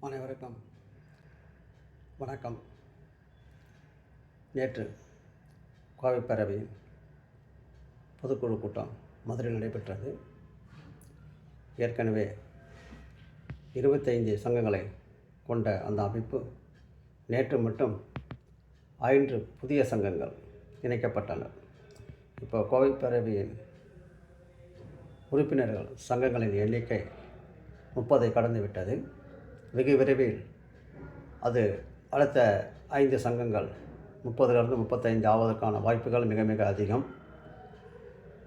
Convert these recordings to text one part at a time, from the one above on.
அனைவருக்கும் வணக்கம். நேற்று கோவை பேரவையின் பொதுக்குழு கூட்டம் மதுரையில் நடைபெற்றது. ஏற்கனவே இருபத்தைந்து சங்கங்களை கொண்ட அந்த அமைப்பு நேற்று மட்டும் ஐந்து புதிய சங்கங்கள் இணைக்கப்பட்டன. இப்போ கோவை பேரவையின் உறுப்பினர்கள் சங்கங்களின் எண்ணிக்கை முப்பதை கடந்துவிட்டது. வெகு விரைவில் அது அடுத்த ஐந்து சங்கங்கள் முப்பதுலேருந்து முப்பத்தைந்து ஆவதற்கான வாய்ப்புகள் மிக மிக அதிகம்.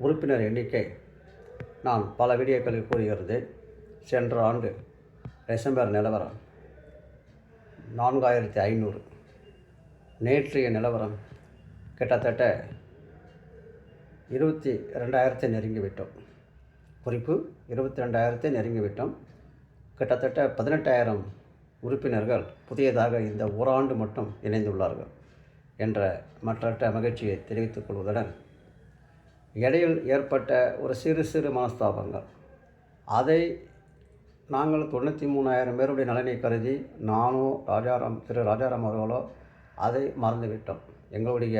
உறுப்பினர் எண்ணிக்கை நான் பல வீடியோக்களில் கூறியிருந்தேன் சென்ற ஆண்டு டிசம்பர் நிலவரம் நான்காயிரத்தி ஐநூறு. நேற்றைய நிலவரம் கிட்டத்தட்ட இருபத்தி ரெண்டாயிரத்தை நெருங்கிவிட்டோம். குறிப்பு இருபத்தி ரெண்டாயிரத்தை நெருங்கிவிட்டோம். கிட்டத்தட்ட பதினெட்டாயிரம் உறுப்பினர்கள் புதியதாக இந்த ஓராண்டு மட்டும் இணைந்துள்ளார்கள் என்ற மற்ற மகிழ்ச்சியை தெரிவித்துக் கொள்வதுடன் இடையில் ஏற்பட்ட ஒரு சிறு சிறு மனஸ்தாபங்கள். அதை நாங்கள் தொண்ணூற்றி மூணாயிரம் பேருடைய நலனை கருதி நானோ ராஜாராம் திரு ராஜாராம் அவர்களோ அதை மறந்துவிட்டோம். எங்களுடைய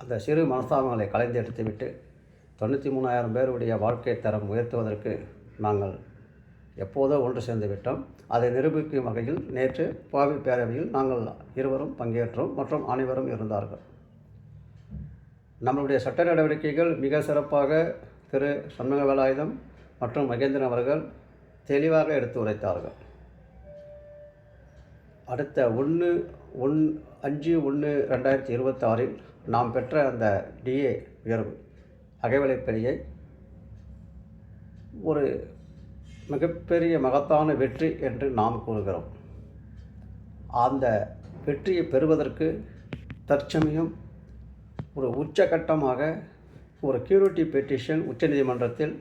அந்த சிறு மனஸ்தாபங்களை கலைந்து எடுத்துவிட்டு தொண்ணூற்றி மூணாயிரம் பேருடைய வாழ்க்கை தரம் உயர்த்துவதற்கு நாங்கள் எப்போதோ ஒன்று சேர்ந்து விட்டோம். அதை நிரூபிக்கும் வகையில் நேற்று பாவி பேரவையில் நாங்கள் இருவரும் பங்கேற்றோம் மற்றும் அனைவரும் இருந்தார்கள். நம்மளுடைய சட்ட நடவடிக்கைகள் மிக சிறப்பாக திரு சண்முக வேலாயுதம் மற்றும் மகேந்திரன் அவர்கள் தெளிவாக எடுத்து உரைத்தார்கள். அடுத்த ஒன்று ஒன் அஞ்சு ஒன்று ரெண்டாயிரத்தி இருபத்தாறில் நாம் பெற்ற அந்த டிஏ உயர்வு அகைவலைப்பணியை ஒரு மிகப்பெரிய மகத்தான வெற்றி என்று நாம் கூறுகிறோம். அந்த வெற்றியை பெறுவதற்கு தற்சமயம் ஒரு உச்சகட்டமாக ஒரு கியூரிட்டி பெட்டிஷன் உச்சநீதிமன்றத்தில்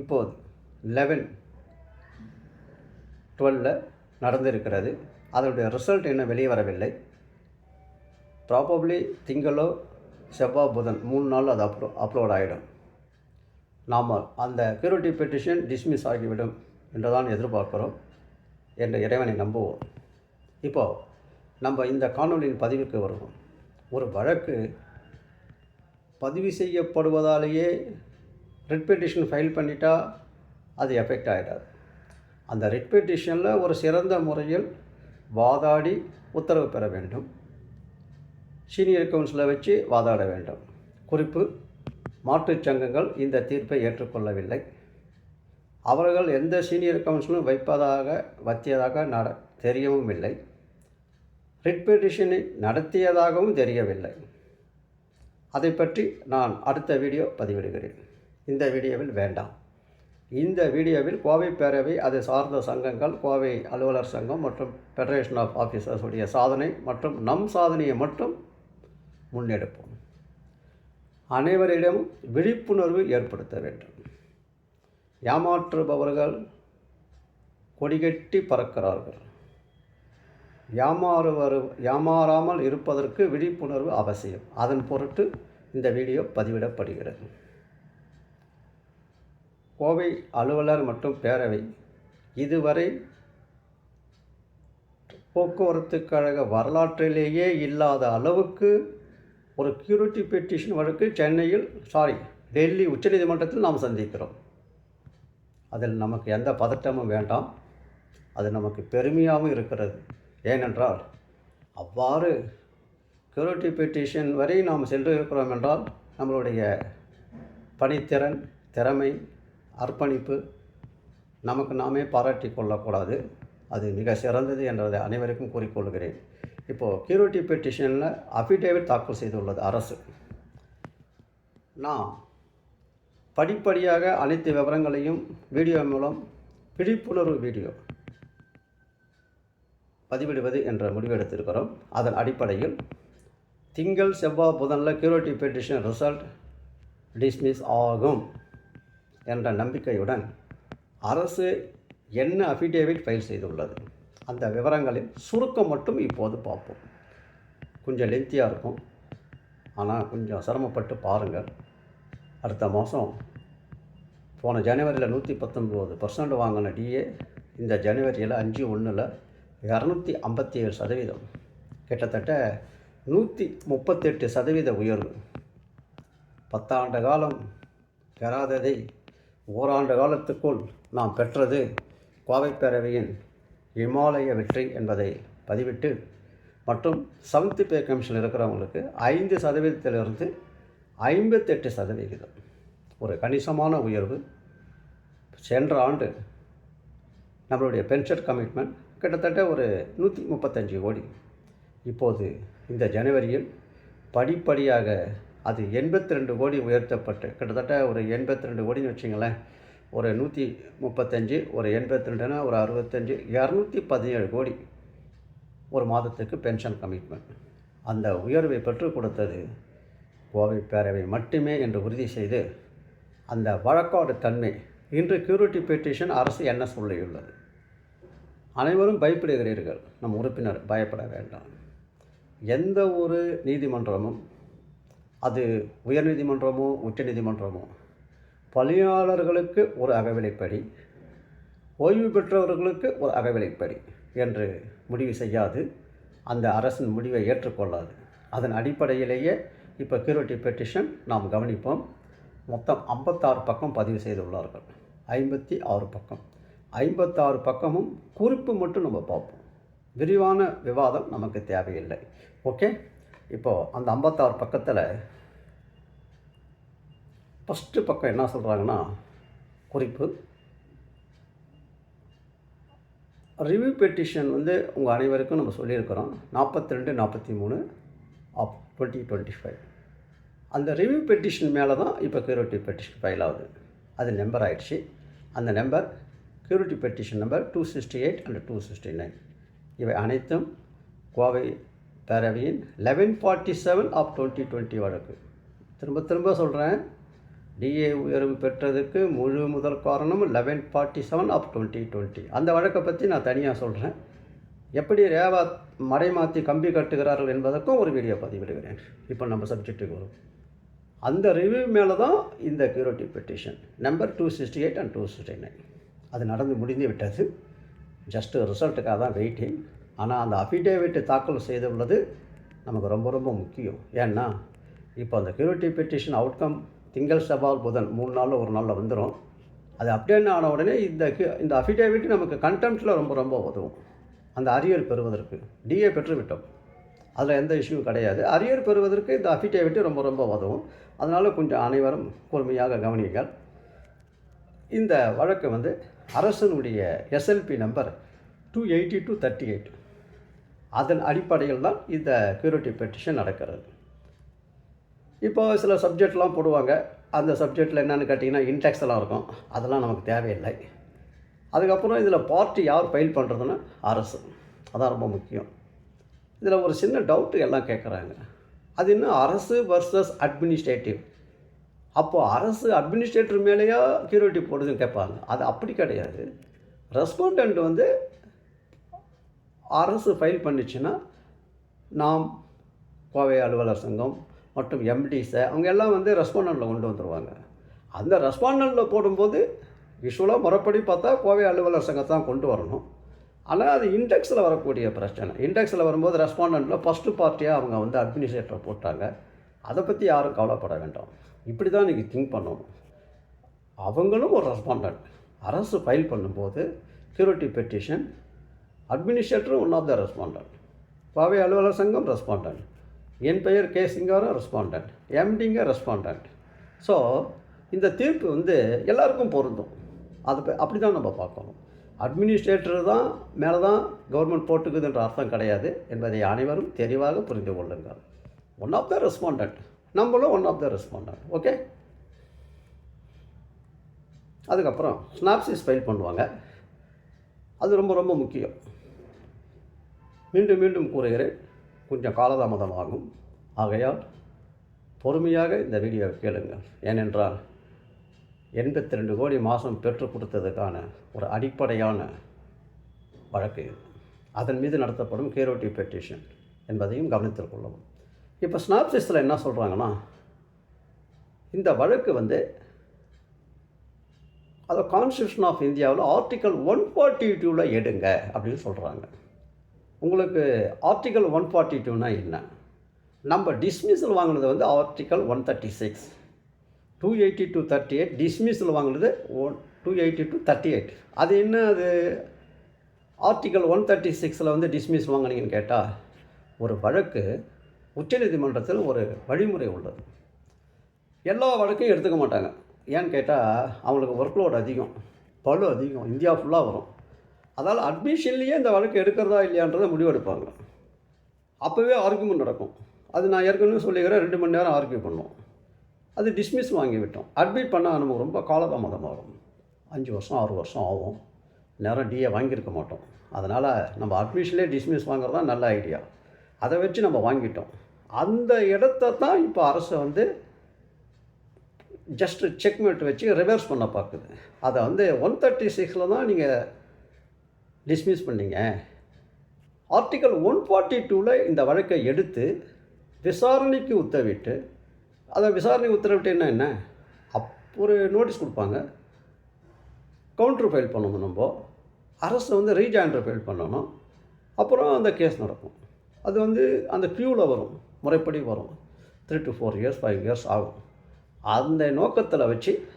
இப்போது லெவன் டுவெல்ல நடந்திருக்கிறது. அதனுடைய ரிசல்ட் இன்னும் வெளியே வரவில்லை. ப்ராபப்ளி திங்களோ செவ்வாய் புதன் மூணு நாள் அது அப்லோ அப்லோட் ஆகிடும் நாம் அந்த கியூரிட்டி பெட்டிஷன் டிஸ்மிஸ் ஆகிவிடும் என்று தான் எதிர்பார்க்கிறோம் என்ற இறைவனை நம்புவோம். இப்போது நம்ம இந்த காணொலியின் பதிவுக்கு வருவோம். ஒரு வழக்கு பதிவு செய்யப்படுவதாலேயே ரிட் பெட்டிஷன் ஃபைல் பண்ணிட்டா அது எஃபெக்ட் ஆகிடாது அந்த ரிட் பெட்டிஷனில் ஒரு சிறந்த முறையில் வாதாடி உத்தரவு பெற வேண்டும். சீனியர் கவுன்சிலை வச்சு வாதாட வேண்டும். குறிப்பு மாற்றுச் சங்கங்கள் இந்த தீர்ப்பை ஏற்றுக்கொள்ளவில்லை. அவர்கள் எந்த சீனியர் கவுன்சிலும் வைப்பதாக வத்தியதாக நட தெரியவும் இல்லை. ரிட் பெட்டிஷனை நடத்தியதாகவும் தெரியவில்லை. அதை பற்றி நான் அடுத்த வீடியோ பதிவிடுகிறேன். இந்த வீடியோவில் வேண்டாம். இந்த வீடியோவில் கோவை பேரவை அது சார்ந்த சங்கங்கள் கோவை அலுவலர் சங்கம் மற்றும் ஃபெடரேஷன் ஆஃப் ஆஃபீஸர்ஸுடைய சாதனை மற்றும் நம் சாதனையை மட்டும் முன்னெடுப்போம். அனைவரிடம் விழிப்புணர்வு ஏற்படுத்த வேண்டும். ஏமாற்றுபவர்கள் கொடிகட்டி பறக்கிறார்கள். ஏமாறுவர் ஏமாறாமல் இருப்பதற்கு விழிப்புணர்வு அவசியம். அதன் பொருட்டு இந்த வீடியோ பதிவிடப்படுகிறது. கோவை அலுவலர் மற்றும் பேரவை இதுவரை போக்குவரத்து கழக வரலாற்றிலேயே இல்லாத அளவுக்கு ஒரு கியூரிட்டி பெட்டிஷன் வழக்கு சென்னையில் சாரி டெல்லி உச்சநீதிமன்றத்தில் நாம் சந்திக்கிறோம். அதில் நமக்கு எந்த பதட்டமும் வேண்டாம். அது நமக்கு பெருமையாகவும் இருக்கிறது. ஏனென்றால் அவ்வாறு கியூரிட்டி பெட்டிஷன் வரை நாம் சென்று இருக்கிறோம் என்றால் நம்மளுடைய பணித்திறன் திறமை அர்ப்பணிப்பு நமக்கு நாமே பாராட்டி கொள்ளக்கூடாது. அது மிக சிறந்தது என்றதை அனைவருக்கும் கூறிக்கொள்கிறேன் இப்போது கியூரிட்டி பெட்டிஷனில் அஃபிடேவிட் தாக்கல் செய்துள்ளது அரசு. நாம் படிப்படியாக அனைத்து விவரங்களையும் வீடியோ மூலம் விழிப்புணர்வு வீடியோ பதிவிடுவது என்ற முடிவெடுத்திருக்கிறோம் அதன் அடிப்படையில் திங்கள் செவ்வாய் புதனில் கியூரிட்டி பெட்டிஷன் ரிசல்ட் டிஸ்மிஸ் ஆகும் என்ற நம்பிக்கையுடன் அரசு என்ன அஃபிடேவிட் ஃபைல் செய்துள்ளது? அந்த விவரங்களின் சுருக்கம் மட்டும் இப்போது பார்ப்போம். கொஞ்சம் லென்த்தியாக இருக்கும். ஆனால் கொஞ்சம் சிரமப்பட்டு பாருங்கள் அடுத்த மாதம் போன ஜனவரியில் நூற்றி பத்தொம்போது பர்சன்ட் வாங்கின டிஏ இந்த ஜனவரியில் அஞ்சு ஒன்றில் இரநூத்தி ஐம்பத்தி ஏழு சதவீதம். கிட்டத்தட்ட நூற்றி முப்பத்தெட்டு சதவீத உயர்வு. பத்தாண்டு காலம் பெறாததை ஓராண்டு காலத்துக்குள் நாம் பெற்றது கோவை பேரவையின் இமாலய வெற்றி என்பதை பதிவிட்டு மற்றும் செவன்த் பே கமிஷன் இருக்கிறவங்களுக்கு ஐந்து சதவீதத்திலிருந்து ஐம்பத்தெட்டு சதவிகிதம். ஒரு கணிசமான உயர்வு. சென்ற ஆண்டு நம்மளுடைய பென்ஷன் கமிட்மெண்ட் கிட்டத்தட்ட ஒரு நூற்றி முப்பத்தஞ்சு கோடி. இப்போது இந்த ஜனவரியில் படிப்படியாக அது எண்பத்தி ரெண்டு கோடி உயர்த்தப்பட்டு கிட்டத்தட்ட ஒரு எண்பத்தி ரெண்டு கோடின்னு வச்சிங்களேன். ஒரு நூற்றி முப்பத்தஞ்சு ஒரு எண்பத்தி ரெண்டுனா ஒரு அறுபத்தஞ்சு இரநூத்தி பதினேழு கோடி ஒரு மாதத்துக்கு பென்ஷன் கமிட்மெண்ட். அந்த உயர்வை பெற்றுக் கொடுத்தது கோவை பேரவை மட்டுமே என்று உறுதி செய்து அந்த வழக்காடு தன்மை இன்று கியூரிட்டி பெட்டிஷன் அரசு என்ன சொல்லியுள்ளது? அனைவரும் பயப்படுகிறீர்கள். நம் உறுப்பினர் பயப்பட வேண்டாம். எந்த ஒரு நீதிமன்றமும் அது உயர்நீதிமன்றமோ உச்சநீதிமன்றமோ பணியாளர்களுக்கு ஒரு அகவிலைப்படி ஓய்வு பெற்றவர்களுக்கு ஒரு அகவிலைப்படி என்று முடிவு செய்யாது. அந்த அரசின் முடிவை ஏற்றுக்கொள்ளாது. அதன் அடிப்படையிலேயே இப்போ கியூரிட்டி பெட்டிஷன் நாம் கவனிப்போம். மொத்தம் ஐம்பத்தாறு பக்கம் பதிவு செய்துள்ளார்கள். ஐம்பத்தி ஆறு பக்கம். ஐம்பத்தாறு பக்கமும் குறிப்பு மட்டும் நம்ம பார்ப்போம். விரிவான விவாதம் நமக்கு தேவையில்லை. ஓகே? இப்போது அந்த ஐம்பத்தாறு பக்கத்தில் ஃபஸ்ட்டு பக்கம் என்ன சொல்கிறாங்கன்னா குறிப்பு. ரிவ்யூ பெட்டிஷன் வந்து உங்கள் அனைவருக்கும் நம்ம சொல்லியிருக்கிறோம். நாற்பத்தி ரெண்டு நாற்பத்தி மூணு ஆஃப் டுவெண்ட்டி டுவெண்ட்டி ஃபைவ். அந்த ரிவ்யூ பெட்டிஷன் மேலே தான் இப்போ கியூரிட்டி பெட்டிஷன் ஃபைல் ஆகுது. அது நம்பர் ஆயிடுச்சு. அந்த number curative petition number two sixty eight and two sixty nine இவை அனைத்தும் கோவை பேரவையின் eleven forty seven of twenty twenty வழக்கு. திரும்ப திரும்ப சொல்கிறேன் டிஏ உயர்வு பெற்றதுக்கு முழு முதல் காரணம் eleven forty seven of twenty twenty அந்த வழக்கை பற்றி நான் தனியாக சொல்கிறேன் எப்படி ரேவா மடை மாற்றி கம்பி கட்டுகிறார்கள் என்பதற்கும் ஒரு வீடியோ பதிவிடுகிறேன். இப்போ நம்ம சப்ஜெக்ட்டுக்கு வரும். அந்த ரிவ்யூ மேலே தான் இந்த curative petition number two sixty eight and two sixty nine அது நடந்து முடிந்து விட்டது. ஜஸ்ட்டு ரிசல்ட்டுக்காக தான் வெயிட்டிங் ஆனால் அந்த அஃபிடேவிட் தாக்கல் செய்துள்ளது நமக்கு ரொம்ப ரொம்ப முக்கியம். ஏன்னா இப்போ அந்த கியூரிட்டி பெட்டிஷன் அவுட்கம் திங்கள் செவ்வாய் புதன் மூணு நாளில் ஒரு நாளில் வந்துடும் அது அப்டேட் ஆன உடனே இந்த இந்த அஃபிடேவிட் நமக்கு கண்டெம்ட்டில் ரொம்ப ரொம்ப உதவும். அந்த அரியர் பெறுவதற்கு. டிஏ பெற்றுவிட்டோம். அதில் எந்த இஷ்யூ கிடையாது. அரியர் பெறுவதற்கு இந்த அஃபிடேவிட் ரொம்ப ரொம்ப உதவும். அதனால் கொஞ்சம் அனைவரும் பொறுமையாக கவனியுங்கள். இந்த வழக்கு வந்து அரசனுடைய SLP number two eighty two thirty eight அதன் அடிப்படையில் தான் இந்த கியூரிட்டி பெட்டிஷன் நடக்கிறது. இப்போ சில சப்ஜெக்ட்லாம் போடுவாங்க. அந்த சப்ஜெக்டில் என்னென்னு கேட்டிங்கன்னா இன்டெக்ஸ் எல்லாம் இருக்கும். அதெல்லாம் நமக்கு தேவையில்லை. அதுக்கப்புறம் இதில் பார்ட்டி யார் ஃபைல் பண்ணுறதுன்னா அரசு. அதான் ரொம்ப முக்கியம். இதில் ஒரு சின்ன டவுட்டு எல்லாம் கேட்குறாங்க அது இன்னும் அரசு வர்சஸ் அட்மினிஸ்ட்ரேட்டிவ் அப்போது அரசு அட்மினிஸ்ட்ரேட்டர் மேலேயா கியூரிட்டி போடுதுன்னு கேட்பாங்க. அது அப்படி கிடையாது. ரெஸ்பாண்டண்ட் வந்து அரசு ஃபைல் பண்ணிச்சுன்னா நாம் கோவை அலுவலர் சங்கம் மற்றும் எம்டிஸை அவங்க எல்லாம் வந்து ரெஸ்பாண்டண்ட்டில் கொண்டு வந்துடுவாங்க அந்த ரெஸ்பாண்டண்ட்டில் போடும்போது யூஸ்வலாக முறைப்படி பார்த்தா கோவை அலுவலர் சங்கத்தான் கொண்டு வரணும். ஆனால் அது இண்டெக்ஸில் வரக்கூடிய பிரச்சனை. இண்டெக்ஸில் வரும்போது ரெஸ்பாண்டண்ட்டில் ஃபஸ்ட்டு பார்ட்டியாக அவங்க வந்து அட்மினிஸ்ட்ரேட்டரை போட்டாங்க. அதை பற்றி யாரும் கவலைப்பட வேண்டாம். இப்படி தான் இன்றைக்கி திங்க் பண்ணணும். அவங்களும் ஒரு ரெஸ்பாண்டன்ட் அரசு ஃபைல் பண்ணும்போது கியூரிட்டி பெட்டிஷன் அட்மினிஸ்ட்ரேட்டரும் ஒன் ஆஃப் த ரெஸ்பாண்டன்ட் பாவை அலுவலர் சங்கம் ரெஸ்பாண்டன்ட் என் பெயர் கே சிங்காரம் ரெஸ்பாண்டன்ட் எம்டிங்க ரெஸ்பாண்டன்ட் ஸோ இந்த தீர்ப்பு வந்து எல்லாருக்கும் பொருந்தும். அது அப்படி தான் நம்ம பார்க்கணும். அட்மினிஸ்ட்ரேட்டர் தான் மேலே தான் கவர்மெண்ட் போட்டுக்குதுன்ற அர்த்தம் கிடையாது என்பதை அனைவரும் தெளிவாக புரிந்து கொள்ளுங்கள். ஒன் ஆஃப் த ரெஸ்பாண்டன்ட் நம்மளும் one of the respondent okay அதுக்கப்புறம் ஸ்னாப்சிஸ் ஃபைல் பண்ணுவாங்க. அது ரொம்ப ரொம்ப முக்கியம். மீண்டும் மீண்டும் கூறுகிறேன். கொஞ்சம் காலதாமதம் ஆகும் ஆகையால் பொறுமையாக இந்த வீடியோவை கேளுங்கள். ஏனென்றால் எண்பத்தி ரெண்டு கோடி மாதம் பெற்றுக் கொடுத்ததுக்கான ஒரு அடிப்படையான வழக்கு அதன் மீது நடத்தப்படும் கேரோட்டி பெட்டிஷன் என்பதையும் கவனத்தில் கொள்ளவும். இப்போ ஸ்னாப்சிஸில் என்ன சொல்கிறாங்கன்னா இந்த வழக்கு வந்து அதை கான்ஸ்டியூஷன் ஆஃப் இந்தியாவில் ஆர்டிக்கல் ஒன் ஃபார்ட்டி டூவில் எடுங்க அப்படின்னு சொல்கிறாங்க உங்களுக்கு ஆர்டிக்கல் ஒன் ஃபார்ட்டி டூனா என்ன? நம்ம டிஸ்மிஸில் வாங்கினது வந்து article one thirty six two eighty two thirty eight டிஸ்மிஸில் வாங்கினது one two eighty two thirty eight அது என்ன அது? ஆர்டிக்கல் ஒன் தேர்ட்டி சிக்ஸில் வந்து டிஸ்மிஸ் வாங்கினீங்கன்னு கேட்டால் ஒரு வழக்கு உச்சநீதிமன்றத்தில் ஒரு வழிமுறை உள்ளது. எல்லா வழக்கையும் எடுத்துக்க மாட்டாங்க. ஏன்னு கேட்டால் அவங்களுக்கு ஒர்க்லோட் அதிகம் பலு அதிகம் இந்தியா ஃபுல்லாக வரும். அதால் அட்மிஷன்லேயே இந்த வழக்கு எடுக்கிறதா இல்லையான்றதை முடிவெடுப்பாங்க. அப்போவே ஆர்குமெண்ட் நடக்கும். அது நான் ஏற்கனவே சொல்லிக்கிறேன் ரெண்டு மணி நேரம் ஆர்கியூ பண்ணோம். அது டிஸ்மிஸ் வாங்கி விட்டோம் அட்மிட் பண்ணால் நமக்கு ரொம்ப காலதாமதம் ஆகும் அஞ்சு வருஷம் ஆறு வருஷம் ஆகும். நேரம் டிஏ வாங்கியிருக்க மாட்டோம். அதனால் நம்ம அட்மிஷன்லேயே டிஸ்மிஸ் வாங்குறது தான் நல்ல ஐடியா அதை வச்சு நம்ம வாங்கிட்டோம். அந்த இடத்த தான் இப்போ அரசு வந்து ஜஸ்ட்டு செக்மேட் வச்சு ரிவர்ஸ் பண்ண பார்க்குது. அதை வந்து ஒன் தேர்ட்டி சிக்ஸில் தான் நீங்கள் டிஸ்மிஸ் பண்ணிங்க. ஆர்டிக்கல் ஒன் ஃபார்ட்டி டூவில் இந்த வழக்கை எடுத்து விசாரணைக்கு உத்தரவிட்டு அதை விசாரணைக்கு உத்தரவிட்டேன்னா என்ன அப் ஒரு நோட்டீஸ் கொடுப்பாங்க. கவுண்டர் ஃபைல் பண்ணணும் நம்ம. அரசு வந்து ரீஜாயின்டர் ஃபைல் பண்ணணும். அப்புறம் அந்த கேஸ் நடக்கும். அது வந்து அந்த க்யூவில் வரும். முறைப்படி வரும். Three to four years five years ஆகும். அந்த நோக்கத்தில் வச்சு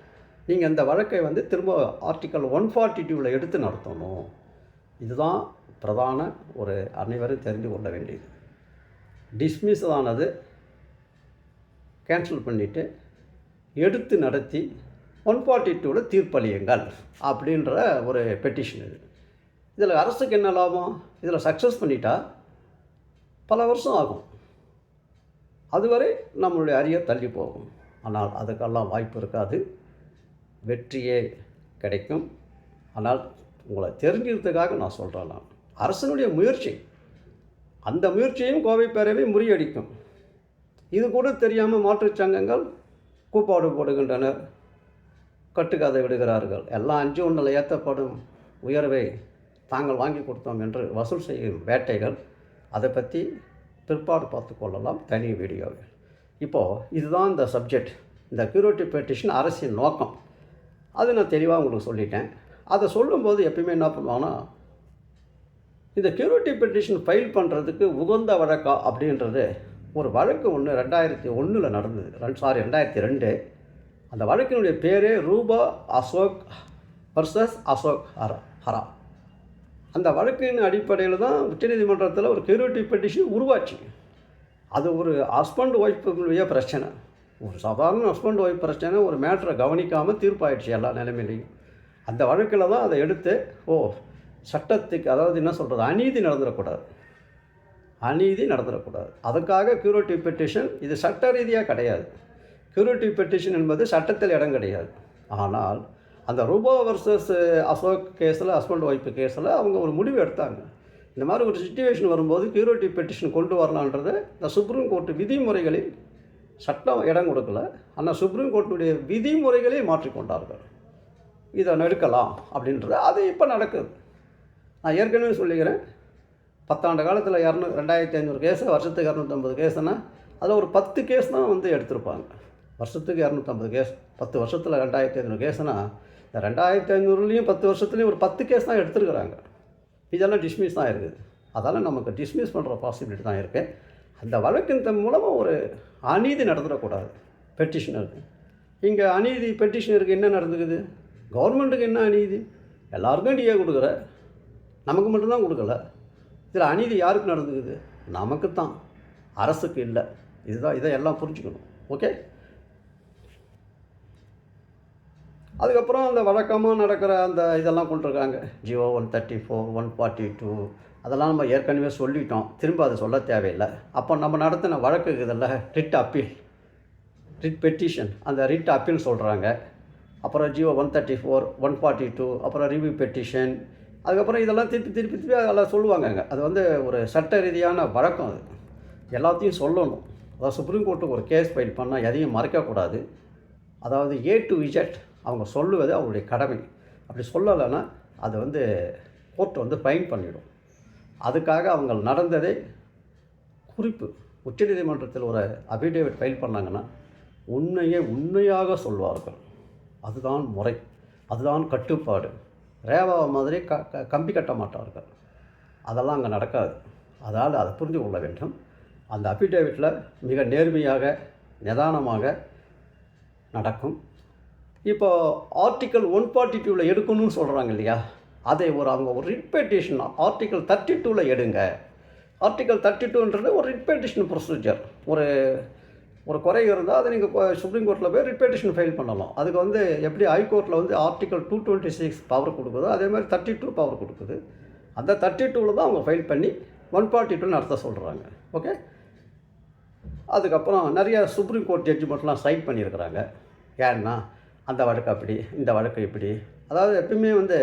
நீங்கள் அந்த வழக்கை வந்து திரும்ப ஆர்டிக்கல் ஒன் ஃபார்ட்டி டூவில் எடுத்து நடத்தணும். இதுதான் பிரதான ஒரு அனைவரும் தெரிந்து கொள்ள வேண்டியது. டிஸ்மிஸ் ஆனது கேன்சல் பண்ணிவிட்டு எடுத்து நடத்தி ஒன் ஃபார்ட்டி டூவில் தீர்ப்பளியுங்கள் அப்படின்ற ஒரு பெட்டிஷன் இது. இதில் அரசுக்கு என்ன லாபம்? இதில் சக்ஸஸ் பண்ணிட்டா பல வருஷம் ஆகும். அதுவரை நம்மளுடைய அரியர் தள்ளி போகும். ஆனால் அதுக்கெல்லாம் வாய்ப்பு இருக்காது. வெற்றியே கிடைக்கும். ஆனால் உங்களை தெரிஞ்சுக்கிறதுக்காக நான் சொல்கிறேன் நான். அரசனுடைய முயற்சி. அந்த முயற்சியையும் கோவை பேரவை முறியடிக்கும். இது கூட தெரியாமல் மாற்றுச் சங்கங்கள் கூப்பாடு போடுகின்றனர். கட்டுக்கதை விடுகிறார்கள். எல்லாம் அஞ்சு ஒன்றில் ஏற்றப்படும் உயர்வை தாங்கள் வாங்கி கொடுத்தோம் என்று வசூல் செய்யும் வேட்டைகள். அதை பற்றி பிற்பாடு பார்த்து கொள்ளலாம் தனி வீடியோவில். இப்போது இதுதான் இந்த சப்ஜெக்ட். இந்த கியூரிட்டிவ் பெட்டிஷன் அரசின் நோக்கம். அது நான் தெளிவாக உங்களுக்கு சொல்லிட்டேன். அதை சொல்லும்போது எப்பயுமே என்ன பண்ணுவாங்கன்னா இந்த கியூரிட்டி பெட்டிஷன் ஃபைல் பண்ணுறதுக்கு உகந்த வழக்கா அப்படின்றது ஒரு வழக்கு ஒன்று ரெண்டாயிரத்தி ஒன்றில் நடந்தது. ரெண்டு சாரி ரெண்டாயிரத்தி ரெண்டு. அந்த வழக்கினுடைய பேரே ரூபா அசோக் வர்சஸ் அசோக் ஹரா ஹரா. அந்த வழக்கின் அடிப்படையில் தான் உச்சநீதிமன்றத்தில் ஒரு கியூரிட்டி பெட்டிஷன் உருவாச்சு. அது ஒரு ஹஸ்பண்ட் ஒய்ஃபுடைய பிரச்சனை. ஒரு சாதாரண ஹஸ்பண்ட் ஒய்ஃப் பிரச்சனை ஒரு மேட்ரை கவனிக்காமல் தீர்ப்பாயிடுச்சு எல்லா நிலைமையிலையும். அந்த வழக்கில் தான் அதை எடுத்து ஓ சட்டத்துக்கு அதாவது என்ன சொல்கிறது அநீதி நடந்துடக்கூடாது. அநீதி நடந்துடக்கூடாது. அதுக்காக க்யூரேட்டிவ் பெட்டிஷன் இது சட்ட ரீதியாக கிடையாது. க்யூரேட்டிவ் பெட்டிஷன் என்பது சட்டத்தில் இடம் கிடையாது. ஆனால் அந்த ரூபா வர்சஸ் அசோக் கேஸில் ஹஸ்பண்ட் ஒய்ஃப் கேஸில் அவங்க ஒரு முடிவு எடுத்தாங்க. இந்த மாதிரி ஒரு சுச்சுவேஷன் வரும்போது க்யூரேட்டிவ் பெட்டிஷன் கொண்டு வரலான்றது இந்த சுப்ரீம் கோர்ட் விதிமுறைகளில் சட்டம் இடம் கொடுக்கல. ஆனால் சுப்ரீம் கோர்ட்டுடைய விதிமுறைகளை மாற்றிக்கொண்டார்கள். இதை நெருக்கலாம் அப்படின்றது. அது இப்போ நடக்குது. நான் ஏற்கனவே சொல்லிக்கிறேன். பத்தாண்டு காலத்தில் இரநூ ரெண்டாயிரத்தி ஐநூறு கேஸு வருஷத்துக்கு இரநூத்தம்பது கேஸுன்னா அதில் ஒரு பத்து கேஸ் தான் வந்து எடுத்திருப்பாங்க. வருஷத்துக்கு இரநூத்தம்பது கேஸ் பத்து வருஷத்தில் ரெண்டாயிரத்தி ஐநூறு கேஸுன்னா இந்த ரெண்டாயிரத்தி ஐநூறுலேயும் பத்து வருஷத்துலேயும் ஒரு பத்து கேஸ் தான் எடுத்துருக்குறாங்க. இதெல்லாம் டிஸ்மிஸ் தான் இருக்குது. அதெல்லாம் நமக்கு டிஸ்மிஸ் பண்ணுற பாசிபிலிட்டி தான் இருக்குது அந்த வழக்கின் மூலமாக ஒரு அநீதி நடந்துடக்கூடாது. பெட்டிஷனருக்கு இங்கே அநீதி பெட்டிஷனருக்கு என்ன நடந்துக்குது? கவர்மெண்ட்டுக்கு என்ன அநீதி? எல்லாருக்கும் டிஏ கொடுக்குற. நமக்கு மட்டும்தான் கொடுக்கல. இதில் அநீதி யாருக்கு நடந்துக்குது? நமக்கு தான் அரசுக்கு இல்லை. இதுதான் இதை எல்லாம் புரிஞ்சுக்கணும். ஓகே அதுக்கப்புறம் அந்த வழக்கமாக நடக்கிற அந்த இதெல்லாம் கொண்டிருக்காங்க. G O one thirty four one forty two அதெல்லாம் நம்ம ஏற்கனவே சொல்லிட்டோம். திரும்ப அதை சொல்ல தேவையில்லை. அப்போ நம்ம நடத்தின வழக்கு இதில் ரிட் அப்பீல் ரிட் பெட்டிஷன் அந்த ரிட் அப்பீல் சொல்கிறாங்க அப்புறம் G O one thirty four one forty two அப்புறம் ரிவ்யூ பெட்டிஷன் அதுக்கப்புறம் இதெல்லாம் திருப்பி திருப்பி திருப்பி அதெல்லாம் சொல்லுவாங்கங்க அது வந்து ஒரு சட்ட ரீதியான வழக்கம் அது. எல்லாத்தையும் சொல்லணும். அதாவது சுப்ரீம் கோர்ட்டுக்கு ஒரு கேஸ் ஃபைல் பண்ணால் எதையும் மறைக்கக்கூடாது அதாவது ஏ டு இஜெட் அவங்க சொல்லுவது அவங்களுடைய கடமை. அப்படி சொல்லலைன்னா அது வந்து கோர்ட் வந்து ஃபைன் பண்ணிடும். அதுக்காக அவங்க நடந்ததே குறிப்பு. உச்சநீதிமன்றத்தில் ஒரு அபிடேவிட் ஃபைல் பண்ணாங்கன்னா உண்மையை உண்மையாக சொல்வார்கள். அதுதான் முறை அதுதான் கட்டுப்பாடு. ரேவா மாதிரி க க கம்பி கட்ட மாட்டார்கள். அதெல்லாம் அங்கே நடக்காது. அதால் அதை புரிந்து கொள்ள வேண்டும். அந்த அஃபிடேவிட்டில் மிக நேர்மையாக நிதானமாக நடக்கும். இப்போ ஆர்டிக்கல் ஒன் ஃபார்ட்டி டூவில் எடுக்கணும்னு சொல்கிறாங்க இல்லையா? அதை ஒரு அவங்க ஒரு ரிப்பேட்டேஷன் ஆர்டிக்கல் தேர்ட்டி டூவில் எடுங்க. ஆர்டிக்கல் தேர்ட்டி டூன்றது ஒரு ரிப்பேட்டேஷன் ப்ரொசீஜர் ஒரு ஒரு குறை இருந்தால் அதை நீங்கள் சுப்ரீம் கோர்ட்டில் போய் ரிப்பேட்டேஷன் ஃபைல் பண்ணலாம். அதுக்கு வந்து எப்படி ஹைகோர்ட்டில் வந்து article two twenty six power கொடுக்குதோ அதே மாதிரி தேர்ட்டி டூ பவர் கொடுக்குது. அந்த தேர்ட்டி டூவில் தான் அவங்க ஃபைல் பண்ணி ஒன் ஃபார்ட்டி டூன்னு நடத்த சொல்கிறாங்க ஓகே அதுக்கப்புறம் நிறைய சுப்ரீம் கோர்ட் ஜட்ஜ்மெண்ட்லாம் சைட் பண்ணியிருக்கிறாங்க. ஏன்னா அந்த வழக்கு அப்படி இந்த வழக்கு இப்படி. அதாவது எப்பயுமே வந்து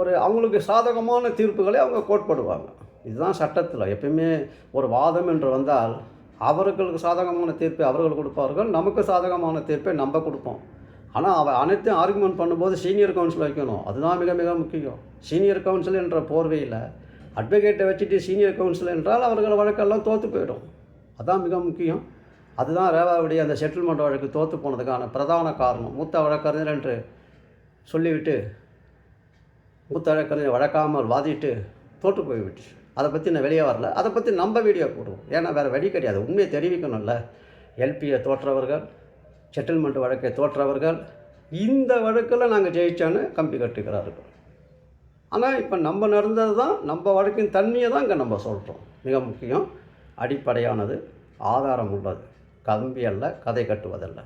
ஒரு அவங்களுக்கு சாதகமான தீர்ப்புகளை அவங்க கோட்படுவாங்க இதுதான் சட்டத்தில். எப்பயுமே ஒரு வாதம் என்று வந்தால் அவர்களுக்கு சாதகமான தீர்ப்பை அவர்கள் கொடுப்பார்கள் நமக்கு சாதகமான தீர்ப்பை நம்ம கொடுப்போம். ஆனால் அவ அனைத்தையும் ஆர்குமெண்ட் பண்ணும்போது சீனியர் கவுன்சில் வைக்கணும். அதுதான் மிக மிக முக்கியம். சீனியர் கவுன்சில் என்ற போர்வையில் அட்வொகேட்டை வச்சுட்டு சீனியர் கவுன்சில் என்றால் அவர்கள் வழக்கெல்லாம் தோற்று போயிடும். அதுதான் மிக முக்கியம். அதுதான் ரேவாவுடைய அந்த செட்டில்மெண்ட் வழக்கு தோற்று போனதுக்கான பிரதான காரணம். மூத்த வழக்கறிஞர் என்று சொல்லிவிட்டு மூத்த வழக்கறிஞர் வழக்காமல் வாதிட்டு தோற்று போய்விட்டு அதை பற்றி நான் வெளியே வரல. அதை பற்றி நம்ம வீடியோ போடுவோம். ஏன்னா வேறு வழி கிடையாது. உண்மையை தெரிவிக்கணும்ல. எல்பியை தோற்றவர்கள் செட்டில்மெண்ட் வழக்கை தோற்றவர்கள் இந்த வழக்கில் நாங்கள் ஜெயிச்சோன்னு கம்பி கட்டுக்கிறார்கள் ஆனால் இப்போ நம்ம நடந்தது தான் நம்ம வழக்கின் தன்மையை தான் இங்கே நம்ம சொல்கிறோம் மிக முக்கியம் அடிப்படையானது ஆதாரம் உள்ளது. கம்பி அல்ல கதை கட்டுவதல்ல.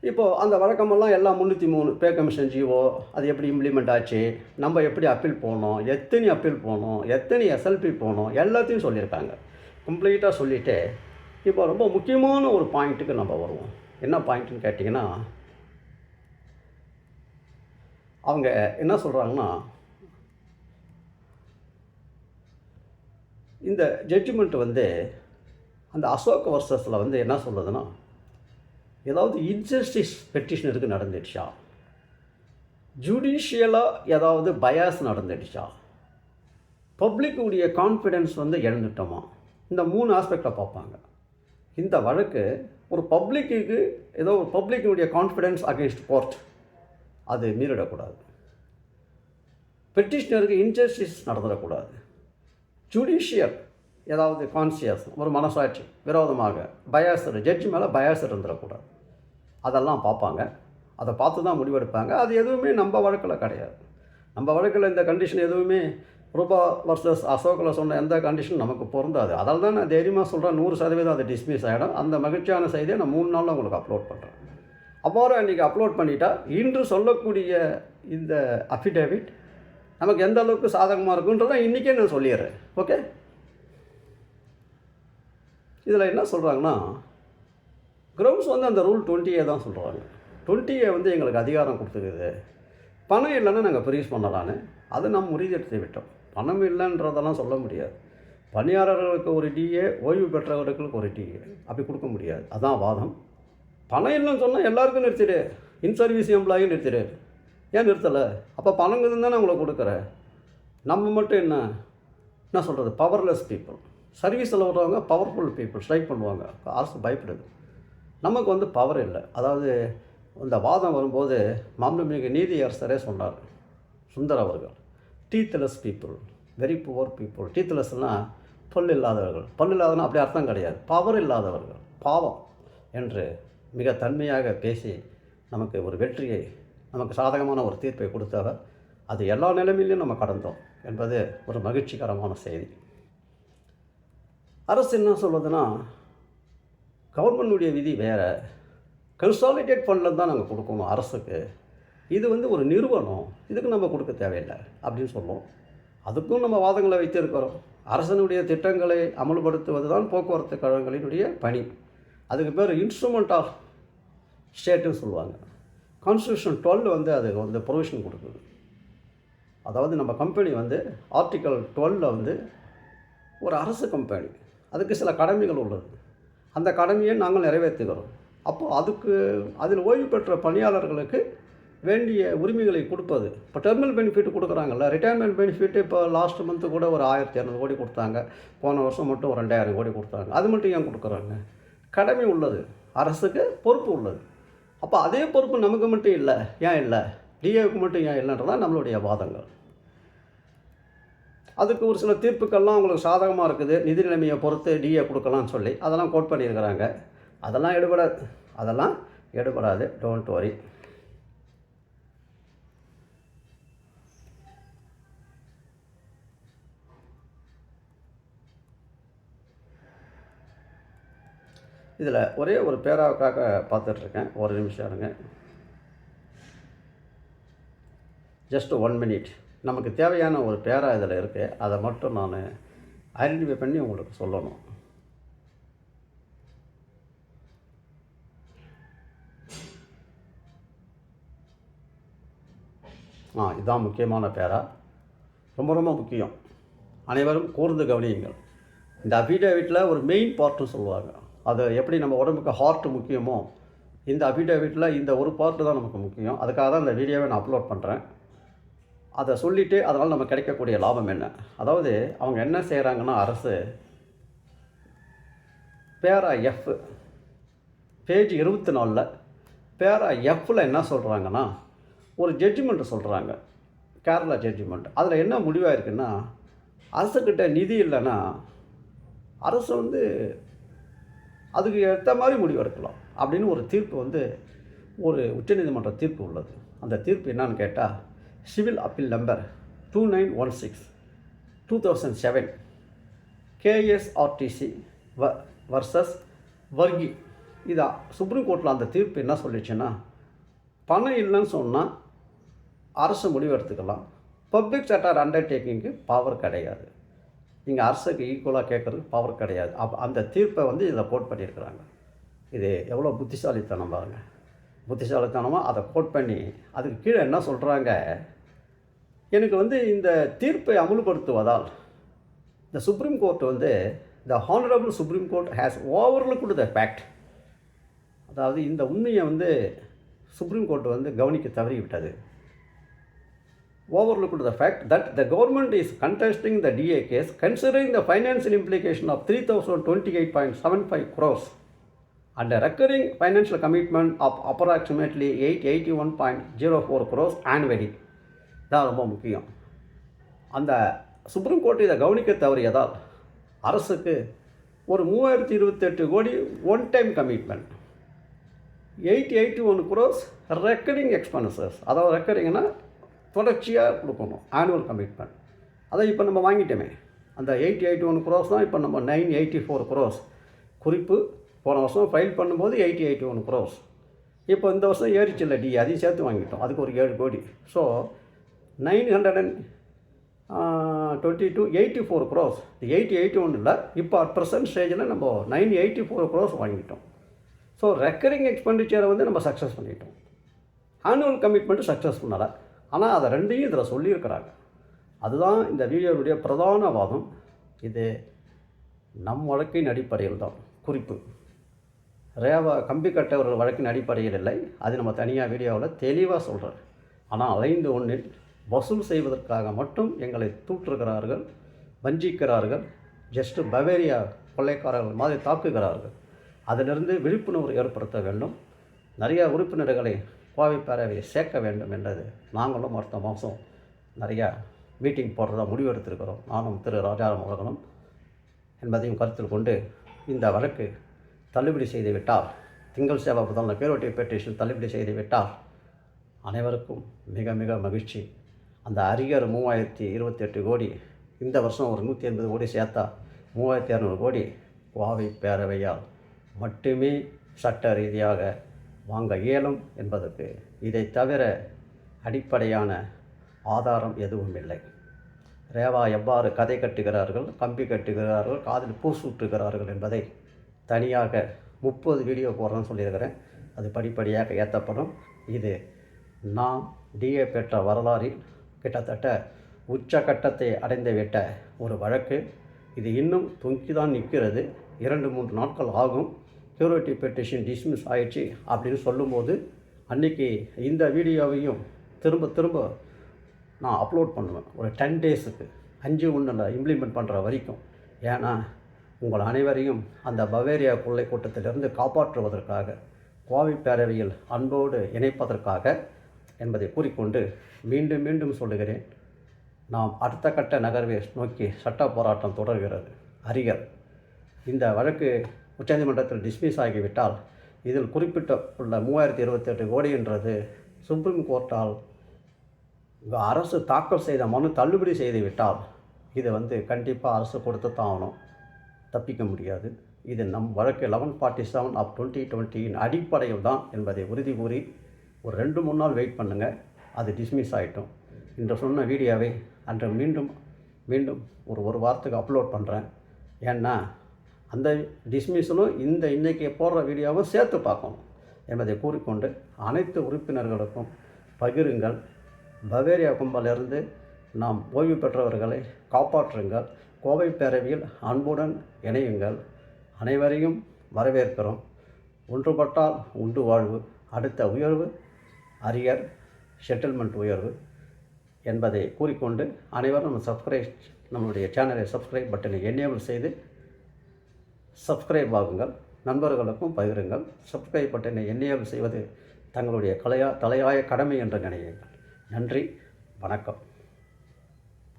இப்போது அந்த வழக்கமெல்லாம் எல்லாம் முந்நூற்றி மூணு பே கமிஷன் ஜிஓ அது எப்படி இம்ப்ளிமெண்ட் ஆச்சு? நம்ம எப்படி அப்பீல் போனோம்? எத்தனை அப்பீல் போனோம்? எத்தனை எஸ்எல்பி போனோம்? எல்லாத்தையும் சொல்லியிருக்காங்க. கம்ப்ளீட்டாக சொல்லிவிட்டு இப்போ ரொம்ப முக்கியமான ஒரு பாயிண்ட்டுக்கு நம்ம வருவோம். என்ன பாயிண்ட்டுன்னு கேட்டிங்கன்னா அவங்க என்ன சொல்கிறாங்கன்னா இந்த ஜட்ஜ்மெண்ட் வந்து அந்த அசோக் வர்சஸில் வந்து என்ன சொல்லுதுன்னா ஏதாவது இன்ஜஸ்டிஸ் பெட்டிஷனருக்கு நடந்துடுச்சா? ஜுடிஷியலாக ஏதாவது பயாஸ் நடந்துடுச்சா? பப்ளிக்குடைய கான்ஃபிடென்ஸ் வந்து இழந்துட்டோமா? இந்த மூணு ஆஸ்பெக்டை பார்ப்பாங்க. இந்த வழக்கு ஒரு பப்ளிக்கு ஏதோ ஒரு பப்ளிக்கினுடைய கான்ஃபிடென்ஸ் அகேன்ஸ்ட் கோர்ட் அது மீறிடக்கூடாது. பெட்டிஷனருக்கு இன்ஜஸ்டிஸ் நடந்துடக்கூடாது. ஜுடிஷியல் ஏதாவது கான்சியஸ் ஒரு மனசாட்சி விரோதமாக பயாசர் ஜட்ஜ் மேலே பயாசர் இருந்துடக்கூடாது. அதெல்லாம் பார்ப்பாங்க. அதை பார்த்து தான் முடிவெடுப்பாங்க. அது எதுவுமே நம்ம வழக்கில் கிடையாது. நம்ம வழக்கில் இந்த கண்டிஷன் எதுவுமே ரூபா வர்சஸ் அசோக்கில் சொன்ன எந்த கண்டிஷனும் நமக்கு பொருந்தாது. அதால் தான் நான் தைரியமாக சொல்கிறேன் நூறு சதவீதம் அது டிஸ்மிஸ் ஆகிடும் அந்த மகிழ்ச்சியான செய்தியை நான் மூணு நாளில் உங்களுக்கு அப்லோட் பண்ணுறேன் அவ்வாறு அன்றைக்கி அப்லோட் பண்ணிட்டா இன்று சொல்லக்கூடிய இந்த அஃபிடேவிட் நமக்கு எந்த அளவுக்கு சாதகமாக இருக்குன்றதை இன்றைக்கே நான் சொல்லிடுறேன். ஓகே இதில் என்ன சொல்கிறாங்கன்னா கிரவுண்ட்ஸ் வந்து அந்த ரூல் டுவெண்ட்டியே தான் சொல்கிறாங்க டுவெண்ட்டியை வந்து எங்களுக்கு அதிகாரம் கொடுத்துக்குது. பணம் இல்லைன்னா நாங்கள் ப்ரீஸ் பண்ணலான்னு. அதை நாம் முறியடித்து விட்டோம். பணம் இல்லைன்றதெல்லாம் சொல்ல முடியாது. பணியாளர்களுக்கு ஒரு டிஏ ஓய்வு பெற்றவர்களுக்கு ஒரு டிஏ அப்படி கொடுக்க முடியாது. அதான் வாதம். பணம் இல்லைன்னு சொன்னால் எல்லாருக்கும் நிறுத்திடு. இன் சர்வீஸ் எம்ப்ளாயும் நிறுத்திடு. ஏன் நிறுத்தலை? அப்போ பணம் தானே உங்களை கொடுக்குறேன் நம்ம மட்டும் என்ன? என்ன சொல்கிறது பவர்லெஸ் பீப்புள் சர்வீஸில் வர்றவங்க பவர்ஃபுல் பீப்புள் ஸ்ட்ரைக் பண்ணுவாங்க. அரசு பயப்படுது. நமக்கு வந்து பவர் இல்லை. அதாவது இந்த வாதம் வரும்போது மாண்புமிகு நீதி அரசரே சொன்னார் சுந்தர் அவர்கள் teethless people very poor people டீத்லெஸ்னால் பல் இல்லாதவர்கள். பல் இல்லாதனா அப்படி அர்த்தம் கிடையாது. பவர் இல்லாதவர்கள் பாவம் என்று மிக தன்மையாக பேசி நமக்கு ஒரு வெற்றியை நமக்கு சாதகமான ஒரு தீர்ப்பை கொடுத்தவர். அது எல்லா நிலைமையிலையும் நம்ம கடந்தோம் என்பது ஒரு மகிழ்ச்சிகரமான செய்தி. அரசு என்ன சொல்லுதுன்னா கவர்மெண்டுடைய விதி வேறு. கன்சாலிடேட் ஃபண்டில் தான் நாங்கள் கொடுக்கணும் அரசுக்கு. இது வந்து ஒரு நிறுவனம். இதுக்கு நம்ம கொடுக்க தேவையில்லை அப்படின்னு சொல்லுவோம் அதுக்கும் நம்ம வாதங்களை வைத்திருக்கிறோம். அரசனுடைய திட்டங்களை அமல்படுத்துவது தான் போக்குவரத்து கழகங்களினுடைய பணி. அதுக்கு பேர் இன்ஸ்ட்ருமெண்ட் ஆஃப் ஸ்டேட்டுன்னு சொல்லுவாங்க. கான்ஸ்டியூஷன் டுவெல் வந்து அது வந்து ப்ரொவிஷன் கொடுக்குது. அதாவது நம்ம கம்பெனி வந்து ஆர்டிக்கல் டுவெலில் வந்து ஒரு அரசு கம்பெனி அதுக்கு சில கடமைகள் உள்ளது. அந்த கடமையை நாங்கள் நிறைவேற்றுகிறோம். அப்போது அதுக்கு அதில் ஓய்வு பெற்ற பணியாளர்களுக்கு வேண்டிய உரிமைகளை கொடுப்பது. இப்போ டெர்மினல் பெனிஃபிட் கொடுக்குறாங்கல்ல ரிட்டையர்மெண்ட் பெனிஃபிட் இப்போ லாஸ்ட் மந்த்து கூட ஒரு ஆயிரத்தி இரநூறு கோடி கொடுத்தாங்க. போன வருஷம் மட்டும் ஒரு ரெண்டாயிரம் கோடி கொடுத்தாங்க. அது மட்டும் ஏன் கொடுக்குறாங்க? கடமை உள்ளது. அரசுக்கு பொறுப்பு உள்ளது. அப்போ அதே பொறுப்பு நமக்கு மட்டும் இல்லை ஏன் இல்லை? டிஏவுக்கு மட்டும் ஏன் இல்லைன்றதான் நம்மளுடைய வாதங்கள். அதுக்கு ஒரு சில தீர்ப்புக்கள்லாம் அவங்களுக்கு சாதகமாக இருக்குது. நிதி நிலைமையை பொறுத்து டிஏ கொடுக்கலாம்னு சொல்லி அதெல்லாம் கோட் பண்ணியிருக்கிறாங்க. அதெல்லாம் எடுபடாது. அதெல்லாம் எடுபடாது. டோன்ட் வரி இதில் ஒரே ஒரு பேராவுக்காக பார்த்துட்ருக்கேன். ஒரு நிமிஷம் இருங்க. ஜஸ்ட் ஒன் மினிட் நமக்கு தேவையான ஒரு பேரா இதில் இருக்குது அதை மட்டும் நான் ஐடென்டிஃபை பண்ணி உங்களுக்கு சொல்லணும். ஆ இதுதான் முக்கியமான பேரா. ரொம்ப ரொம்ப முக்கியம். அனைவரும் கூர்ந்து கவனியுங்கள். இந்த அபிடேவிட்டில் ஒரு மெயின் பார்ட்னு சொல்லுவாங்க. அது எப்படி நம்ம உடம்புக்கு ஹார்ட் முக்கியமோ இந்த அபிடேவிட்டில் இந்த ஒரு பார்ட்டு தான் நமக்கு முக்கியம். அதுக்காக தான் இந்த வீடியோவை நான் அப்லோட் பண்ணுறேன் அதை சொல்லிவிட்டு அதனால் நம்ம கிடைக்கக்கூடிய லாபம் என்ன? அதாவது அவங்க என்ன செய்கிறாங்கன்னா அரசு பேரா எஃப் பேஜ் இருபத்தி நாலில் பேரா எஃப்பில் என்ன சொல்கிறாங்கன்னா ஒரு ஜட்ஜ்மெண்ட் சொல்கிறாங்க கேரளா ஜட்ஜ்மெண்ட் அதில் என்ன முடிவாக இருக்குன்னா அரசுக்கிட்ட நிதி இல்லைன்னா அரசு வந்து அதுக்கு ஏற்ற மாதிரி முடிவு எடுக்கலாம் அப்படின்னு ஒரு தீர்ப்பு வந்து ஒரு உச்சநீதிமன்ற தீர்ப்பு உள்ளது. அந்த தீர்ப்பு என்னன்னு கேட்டால் civil appeal number two nine one six two thousand seven KSRTC வ வர்சஸ் வர்கி இதான் சுப்ரீம் கோர்ட்டில் அந்த தீர்ப்பு என்ன சொல்லிச்சுன்னா பணம் இல்லைன்னு சொன்னால் அரசு முடிவு எடுத்துக்கலாம். பப்ளிக் செக்டர் அண்டர்டேக்கிங்க்கு பவர் கிடையாது. நீங்கள் அரசுக்கு ஈக்குவலாக கேட்குறதுக்கு பவர் கிடையாது. அப் அந்த தீர்ப்பை வந்து இதில் கோட் பண்ணியிருக்கிறாங்க. இது எவ்வளோ புத்திசாலித்தனம் பாருங்கள் புத்திசாலித்தனமாக அதை கோட் பண்ணி அதுக்கு கீழே என்ன சொல்கிறாங்க எனக்கு வந்து இந்த தீர்ப்பை அமுல்படுத்துவதால் இந்த சுப்ரீம் கோர்ட் வந்து the honourable supreme court has overlooked the fact அதாவது இந்த உண்மையை வந்து சுப்ரீம் கோர்ட் வந்து கவனிக்க தவறிவிட்டது overlooked the fact that the government is contesting the DA case considering the financial implication of 3028.75 crores and a recurring financial commitment of approximately 881.04 crores annually. தான் ரொம்ப முக்கியம். அந்த சுப்ரீம் கோர்ட் இதை கவனிக்க தவறியதால் அரசுக்கு ஒரு மூவாயிரத்தி இருபத்தெட்டு கோடி one time commitment eighty eighty one crores recurring expenses அதாவது ரெக்கரிங்னா தொடர்ச்சியாக கொடுக்கணும். ஆனுவல் கமிட்மெண்ட் அதை இப்போ நம்ம வாங்கிட்டோமே. அந்த எயிட்டி எயிட்டி ஒன் குரோஸ் தான் இப்போ நம்ம நைன் எயிட்டி ஃபோர் குரோஸ் குறிப்பு போன வருஷம் ஃபைல் பண்ணும்போது எயிட்டி எயிட்டி ஒன் குரோஸ் இப்போ இந்த வருஷம் ஏறிச்சில்ல டி. அதையும் சேர்த்து வாங்கிட்டோம். அதுக்கு ஒரு ஏழு கோடி. So nine hundred and twenty two eighty four crores eighty eighty one இல்லை இப்போ அட் ப்ரெசன்ட் ஸ்டேஜில் நம்ம நைன் எயிட்டி ஃபோர் க்ரோஸ் வாங்கிட்டோம். ஸோ ரெக்கரிங் எக்ஸ்பெண்டிச்சரை வந்து நம்ம சக்ஸஸ் பண்ணிட்டோம். ஆனுவல் கமிட்மெண்ட்டு சக்ஸஸ் பண்ணலை. ஆனால் அதை ரெண்டையும் இதில் சொல்லியிருக்கிறாங்க. அதுதான் இந்த வீடியோவுடைய பிரதான வாதம். இது நம் வழக்கின் அடிப்படையில் தான். குறிப்பு. ரேவா கம்பி கட்டவர்கள் வழக்கின் அடிப்படையில் இல்லை. அது நம்ம தனியாக வீடியோவில் தெளிவாக சொல்கிறேன் ஆனால் அலைந்து ஒன்றில் வசூல் செய்வதற்காக மட்டும் எங்களை தூற்றுகிறார்கள் வஞ்சிக்கிறார்கள் ஜஸ்ட்டு பவேரியா கொள்ளைக்காரர்கள் மாதிரி தாக்குகிறார்கள். அதிலிருந்து விழிப்புணர்வு ஏற்படுத்த வேண்டும். நிறைய உறுப்பினர்களை கோவை பேரவையை சேர்க்க வேண்டும் என்றது நாங்களும் அடுத்த மாதம் நிறையா மீட்டிங் போடுறதா முடிவு எடுத்திருக்கிறோம். நானும் திரு ராஜாராம் அவர்களும் என்பதையும் கருத்தில் கொண்டு இந்த வழக்கு தள்ளுபடி செய்துவிட்டால் திங்கள் சேவா முதல்ல பேரோட்டிய பெட்டிஷன் தள்ளுபடி செய்துவிட்டால் அனைவருக்கும் மிக மிக மகிழ்ச்சி. அந்த அரியர் மூவாயிரத்தி இருபத்தெட்டு கோடி இந்த வருஷம் ஒரு நூற்றி எண்பது கோடி சேர்த்தா மூவாயிரத்தி இரநூறு கோடி கோவை பேரவையால் மட்டுமே சட்ட ரீதியாக வாங்க இயலும் என்பதற்கு இதை தவிர அடிப்படையான ஆதாரம் எதுவும் இல்லை. ரேவா எவ்வாறு கதை கட்டுகிறார்கள் கம்பி கட்டுகிறார்கள் காதில் பூசூட்டுகிறார்கள் என்பதை தனியாக முப்பது வீடியோ போடுறேன்னு சொல்லியிருக்கிறேன். அது படிப்படியாக ஏற்றப்படும். இது நாம் டிஏ பெற்ற வரலாறில் கிட்டத்தட்ட உச்சகட்டத்தை அடைந்து விட்ட ஒரு வழக்கு. இது இன்னும் தொங்கி தான் நிற்கிறது. இரண்டு மூன்று நாட்கள் ஆகும். கியூரிட்டி பெட்டிஷன் டிஸ்மிஸ் ஆயிடுச்சு அப்படின்னு சொல்லும்போது அன்றைக்கி இந்த வீடியோவையும் திரும்ப திரும்ப நான் அப்லோட் பண்ணுவேன். ஒரு டென் டேஸுக்கு அஞ்சு ஒன்றில் இம்ப்ளிமெண்ட் பண்ணுற வரைக்கும். ஏன்னா உங்கள் அனைவரையும் அந்த பவேரியா கொள்ளை கூட்டத்திலிருந்து காப்பாற்றுவதற்காக கோவை பேரவையில் அன்போடு இணைப்பதற்காக என்பதை கூறிக்கொண்டு மீண்டும் மீண்டும் சொல்லுகிறேன். நாம் அடுத்த கட்ட நகர்வை நோக்கி சட்ட போராட்டம் தொடர்கிறது. அறிஞர் இந்த வழக்கு உச்சநீதிமன்றத்தில் டிஸ்மிஸ் ஆகிவிட்டால் இதில் குறிப்பிட்ட உள்ள மூவாயிரத்தி இருபத்தெட்டு கோடின்றது சுப்ரீம் கோர்ட்டால் அரசு தாக்கல் செய்த மனு தள்ளுபடி செய்து விட்டால் இது வந்து கண்டிப்பாக அரசு கொடுத்து தான் ஆகணும். தப்பிக்க முடியாது. இது நம் வழக்கு eleven forty seven of twenty டுவெண்ட்டியின் அடிப்படையில் தான் என்பதை உறுதி கூறி ஒரு ரெண்டு மூணு நாள் வெயிட் பண்ணுங்கள் அது டிஸ்மிஸ் ஆகிட்டும் இன்று சொன்ன வீடியோவை அன்று மீண்டும் மீண்டும் ஒரு ஒரு வாரத்துக்கு அப்லோட் பண்ணுறேன் ஏன்னா அந்த டிஸ்மிஸலும் இந்த இன்றைக்கி போடுற வீடியோவும் சேர்த்து பார்க்கணும் என்பதை கூறிக்கொண்டு அனைத்து உறுப்பினர்களுக்கும் பகிருங்கள். பவேரியா கும்பலிருந்து நாம் ஓய்வு பெற்றவர்களை காப்பாற்றுங்கள். கோவை பேரவையில் அன்புடன் இணையுங்கள். அனைவரையும் வரவேற்கிறோம். ஒன்றுபட்டால் உண்டு வாழ்வு அடுத்த உயர்வு அரியர் செட்டில்மெண்ட் உயர்வு என்பதை கூறிக்கொண்டு அனைவரும் சப்ஸ்கிரைப் நம்மளுடைய சேனலை சப்ஸ்கிரைப் பட்டனை என்னேபிள் செய்து சப்ஸ்கிரைப் ஆகுங்கள். நண்பர்களுக்கும் பகிருங்கள். சப்ஸ்கிரைப் பட்டனை என்னேபிள் செய்வது தங்களுடைய கலையா தலையாய கடமை என்று நினையுங்கள். நன்றி. வணக்கம்.